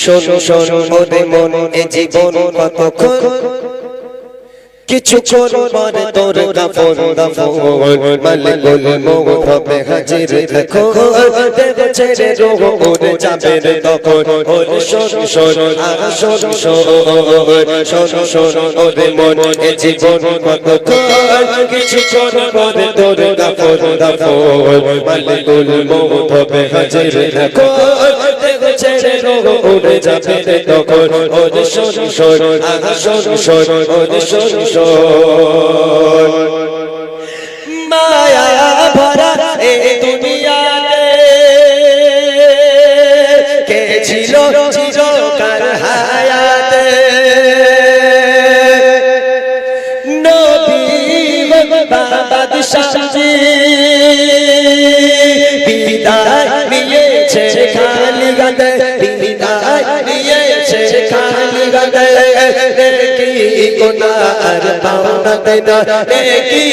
শোন শোন ওরে মন এ জীবন কতক্ষণ? কিছু কোন পরে তোর দাফন দাফন। মালিকুল মৌত হবে হাজির, দেখো। দেব ছেড়ে রোহ উড়ে যাবে রে তখন। ওরে শোন শোন আহা শোন শোন শোন শোন ওরে মন জীবন কতক্ষণ? কিছু কোন পরে তোর দাফন দাফন। মালিকুল মৌত হবে হাজির, দেখো। উড়ে যাবে তখন। ওরে শোন শোন আহা শোন শোন ওরে শোন শোন মায়া ভরা এই দুনিয়াতে। কে ছিল চিরকাল হায়াতে? নবী বাদশাহী কি গুনার পাওনা দেনা কি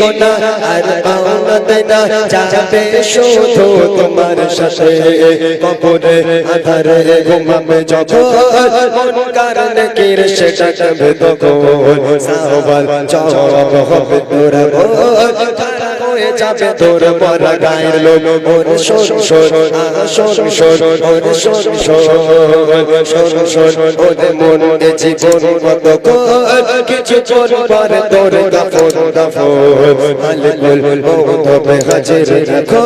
গুনার পাওনা দেনা যাবে শুধু তোমার সাথে। কবরে আধারে ঘুমাবে যখন। মন কারণে কির সেটা কবে তখন। সাওয়াল জবাব হবে তোর হয়ে যাবে তোর মরা গায়ের লোক ওর শোন শোন শোন শোন ওর শোন শোন শোন শোন ওরে মন এ জীবন কত কিছু কোন পরে তোর দাফন দাফন। মালিকুল মৌত হবে হাজির রাখো।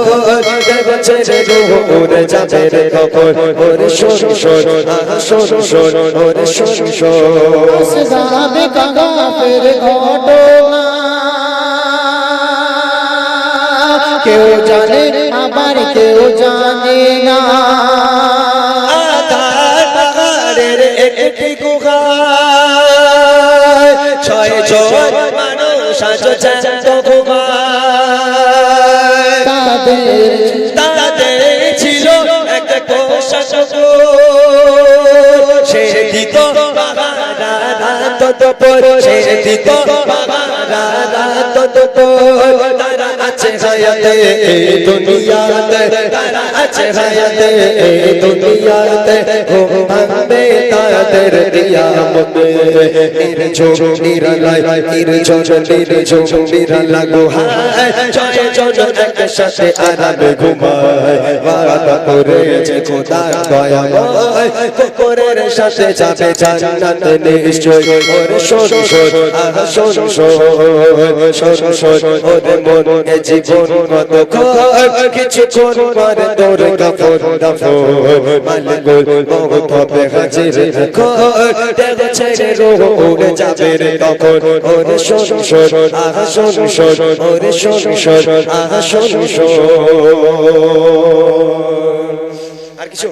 দেব ছেড়ে উড়ে যাবে রে কখন ওরে শোন শোন শোন শোন ওরে শোন শোন। যাবে কাফের ঘটনা কেউ জানে আবার কেউ জানে না। পাহাড়ের একটি গুহা ছয় জন মানুষ আজ জ্যান্ত ঘুমায়। তাদের তাদের ছিল এক পোশাক সে দিত বাবারা রাত দুপুর সে দিত বাবারা রাত দুপুর তারা আছে হায়াতে এই দুনিয়াতে। তারা আছে হায়াতে এই দুনিয়াতে। ও ভাঙবে তাদের কিয়ামতে নির্ঝুম নিরালাই নির্ঝুম নির্ঝুম নিরালা গুহায় জয় জয় একসাথে আরামে ঘুমায়। ওয়াদা করেছে খোদা দয়াময়। কুকুরের সাথে যাবে জান্নাতে নিশ্চয়। ওরে শোন শোন, আহা, শোন শোন শোন শোন, ওরে মন জীবন কত কিছু কোন পরে তোর কাফন দাফন। মালিকুল মৌত হবে হাজির। রাখো দেব ছেড়ে উড়ে যাবে রে তখন। ওরে শোন শোন, আহা শোন শোন, ওরে শোন শোন, আহা আর কিছু?